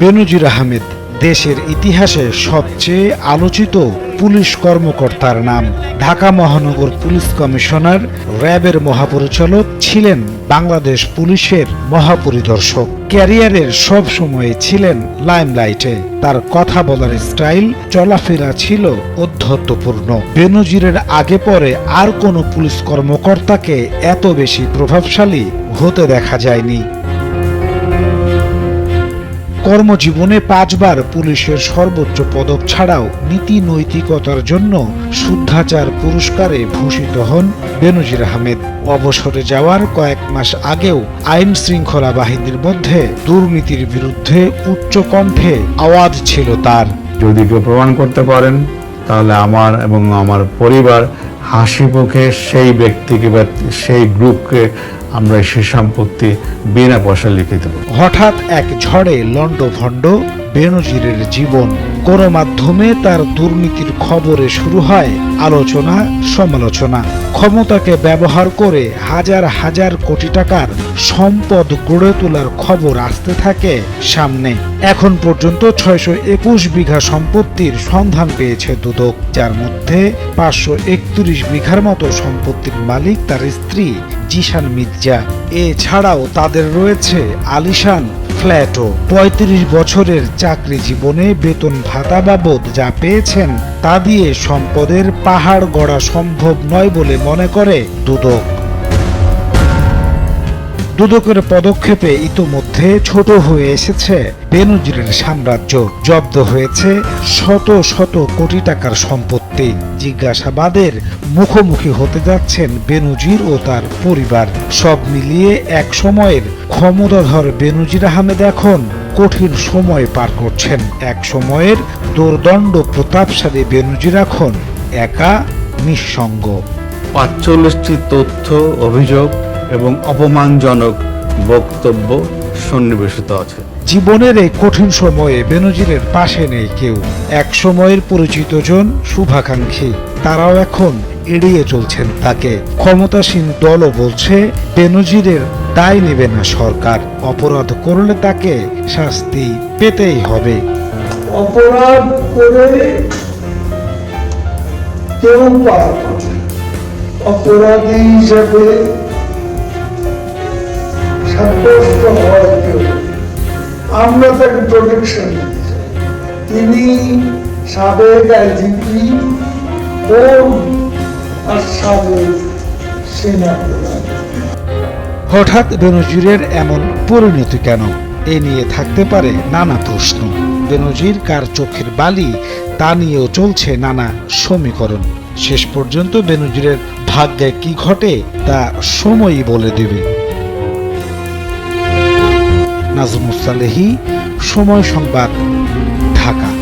বেনজির আহমেদ, দেশের ইতিহাসে সবচেয়ে আলোচিত পুলিশ কর্মকর্তার নাম। ঢাকা মহানগর পুলিশ কমিশনার র্যাবের মহাপরিচালক ছিলেন বাংলাদেশ পুলিশের মহাপরিদর্শক। ক্যারিয়ারের সব সময়ে ছিলেন লাইমলাইটে। তার কথা বলার স্টাইল চলাফেরা ছিল অধ্যত্বপূর্ণ বেনজিরের আগে পরে আর কোনো পুলিশ কর্মকর্তাকে এত বেশি প্রভাবশালী হতে দেখা যায়নি। কর্মজীবনে পাঁচবার পুলিশের সর্বোচ্চ পদক ছাড়াও নীতি নৈতিকতার জন্য শুদ্ধাচার পুরস্কারে ভূষিত হন বেনজির আহমেদ। অবসরে যাওয়ার কয়েক মাস আগেও আইন শৃঙ্খলা বাহিনীর মধ্যে দুর্নীতির বিরুদ্ধে উচ্চ কণ্ঠে আওয়াজ ছিল তার। যদি কেউ প্রমাণ করতে পারেন, তাহলে আমার এবং আমার পরিবার হাসি মুখে সেই ব্যক্তিকে বা সেই গ্রুপকে আমরা সে সম্পত্তি বিনা পয়সা লিখে দেব। হঠাৎ এক ঝড়ে লণ্ডভণ্ড বেনজিরের জীবন। কোনো মাধ্যমে তার দুর্নীতির খবরে শুরু হয় আলোচনা সমালোচনা ক্ষমতাকে ব্যবহার করে হাজার হাজার কোটি টাকার সম্পদ গড়ে তোলার খবর আসতে থাকে সামনে। এখন পর্যন্ত ছয়শো একুশ বিঘা সম্পত্তির সন্ধান পেয়েছে দুদক, যার মধ্যে পাঁচশো একত্রিশ বিঘার মতো সম্পত্তির মালিক তার স্ত্রী জিশান মির্জা। এছাড়াও তাদের রয়েছে আলিশান ফ্ল্যাটও। পঁয়ত্রিশ বছরের চাকরি জীবনে বেতন ভাতা বাবদ যা পেয়েছেন তা দিয়ে সম্পদের পাহাড় গড়া সম্ভব নয় বলে মনে করে দুদক। দুদকের পদক্ষেপে ইতোমধ্যে ছোট হয়ে এসেছে বেনজিরের সাম্রাজ্য। জব্দ হয়েছে শত শত কোটি টাকার সম্পত্তি। জিজ্ঞাসাবাদের মুখোমুখি হতে যাচ্ছেন বেনজির ও তার পরিবার। সব মিলিয়ে এক সময়ের ক্ষমতাধর বেনজির আহমেদ এখন কঠিন সময় পার করছেন। এক সময়ের দুর্দণ্ড প্রতাপশালী বেনজির এখন একা নিঃসঙ্গ। পাঁচচল্লিশটি তথ্য, অভিযোগ এবং অপমানজনক বক্তব্য সন্নিবেশিত আছে। জীবনের এই কঠিন সময়ে বেনজিরের পাশে নেই কেউ। এক সময়ের পরিচিত জন শুভাকাঙ্ক্ষী। তারাও এখন এড়িয়ে চলছেন তাকে। ক্ষমতাসীন দলও বলছে বেনজিরের দায় নেবে না সরকার। অপরাধ করলে তাকে শাস্তি পেতেই হবে। অপরাধ করে কেউ পার অপরাধী হিসেবে আমরা তাকে প্রোটেকশন তিনি সাবেক আইজিপি আর সাবেক হঠাৎ বেনজিরের এমন পরিণতি কেন? এ নিয়ে থাকতে পারে নানা প্রশ্ন। বেনজির কার চোখের বালি? তা নিয়েও চলছে নানা সমীকরণ। শেষ পর্যন্ত বেনজিরের ভাগ্যে কি ঘটে, তা সময়ই বলে দেবে। নাজমুসালেহি সময় সংবাদ ঢাকা।